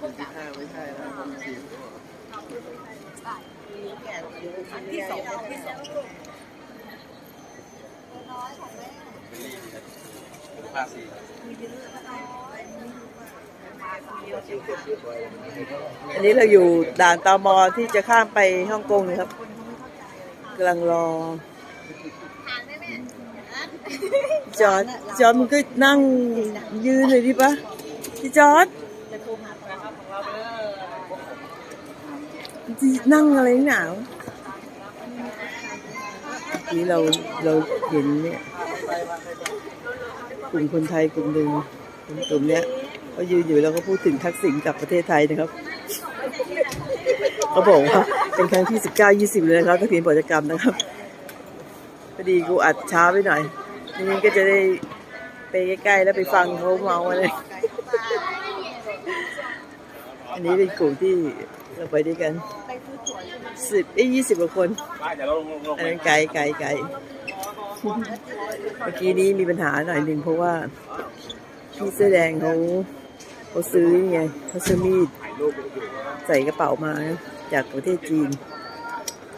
คนที่ห้าไม่ใช่นะผมสี่ที่สองที่สองภาสี่อันนี้เราอยู่ด่านตมอที่จะข้ามไปฮ่องกงนะครับกำลังรอจอดจอดมึงก็นั่งยืนเลยดิปะพี่จอด ร์ดที่นั่งอะไรหนาวนี่เราเราเห็นเนี่ยกลุ่มคนไทยกลุ่มหนึ่งกลุ่มเนี้ยเขายืนอยู่แล้วก็พูดถึงทักษิณกับประเทศไทยนะครับเขาบอกว่าเป็นครั้งที่สิบเก้ายี่สิบเลยนะครับทักษิณปฏิกรรมนะครับพอดีกูอัดช้าไปหน่อยทีนี้ก็จะได้ไปใกล้ๆแล้วไปฟังเขาเมาอะไร อันนี้เป็นกลุ่มที่เราไปด้วยกันสิบเอ้ยี่สิบกว่าคนเดี๋ยวเราลงลงอันนั้นไกลไกลไกลเมื่อกี้นี้มีปัญหาหน่อยหนึ่งเพราะว่าพี่เสื้อแดงเขาเขาซื้อนี่ไงเขาซื้อมีด ใส่กระเป๋ามาจากประเทศจีน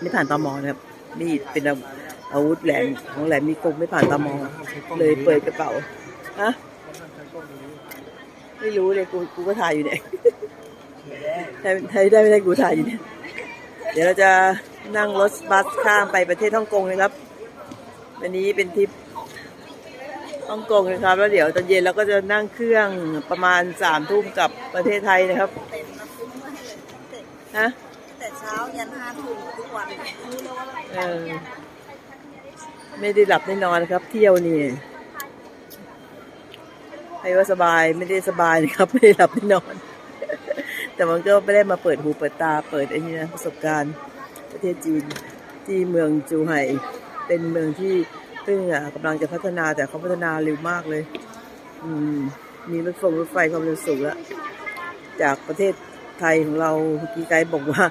ไม่ผ่านตมนะครับมีดเป็นอาวุธแหลมของแหลมมีคมไม่ผ่านตมเลยเปิดกระเป๋าฮะไม่รู้เลยกูกูก็ถ่ายอยู่เนี่ย ได้ได้ได้ไม่ได้กูถ่ายอยู่เนี่ยเดี๋ยวเราจะนั่งรถบัสข้ามไปประเทศฮ่องกงนะครับ วันนี้เป็นทริปฮ่องกงนะครับ แล้วเดี๋ยวตอนเย็นเราก็จะนั่งเครื่องประมาณสามทุ่มกลับประเทศไทยนะครับฮะแต่เช้ายันห้าทุ่มทุกวันเออไม่ได้หลับไม่นอนนะครับ เที่ยวนี่ให้ว่าสบายไม่ได้สบายนะครับ ไม่ได้หลับไม่นอน แต่มันก็ไม่ได้มาเปิดหูเปิดตาเปิดไอ้นี่นะประสบการณ์ประเทศจีนที่เมืองจูไห่เป็นเมืองที่เพิ่งอะกำลังจะพัฒนาแต่เขาพัฒนาเร็วมากเลย อืมมีรถไฟรถไฟความเร็วสูงแล้วจากประเทศไทยของเราเมื่อกี้ไกด์บอกว่า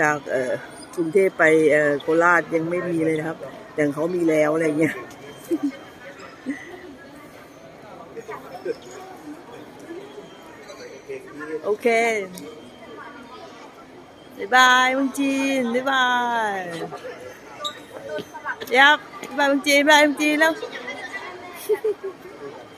จากเอ่อกรุงเทพไปเอ่อโคราชยังไม่มีเลยนะครับ แต่เขามีแล้วอะไรเงี้ย โอเคบ๊ายบายเมึงจีนบ๊ายบายยับบ๊ายบายเมึงจีนบ๊ายบายเมึงจีนแล้ว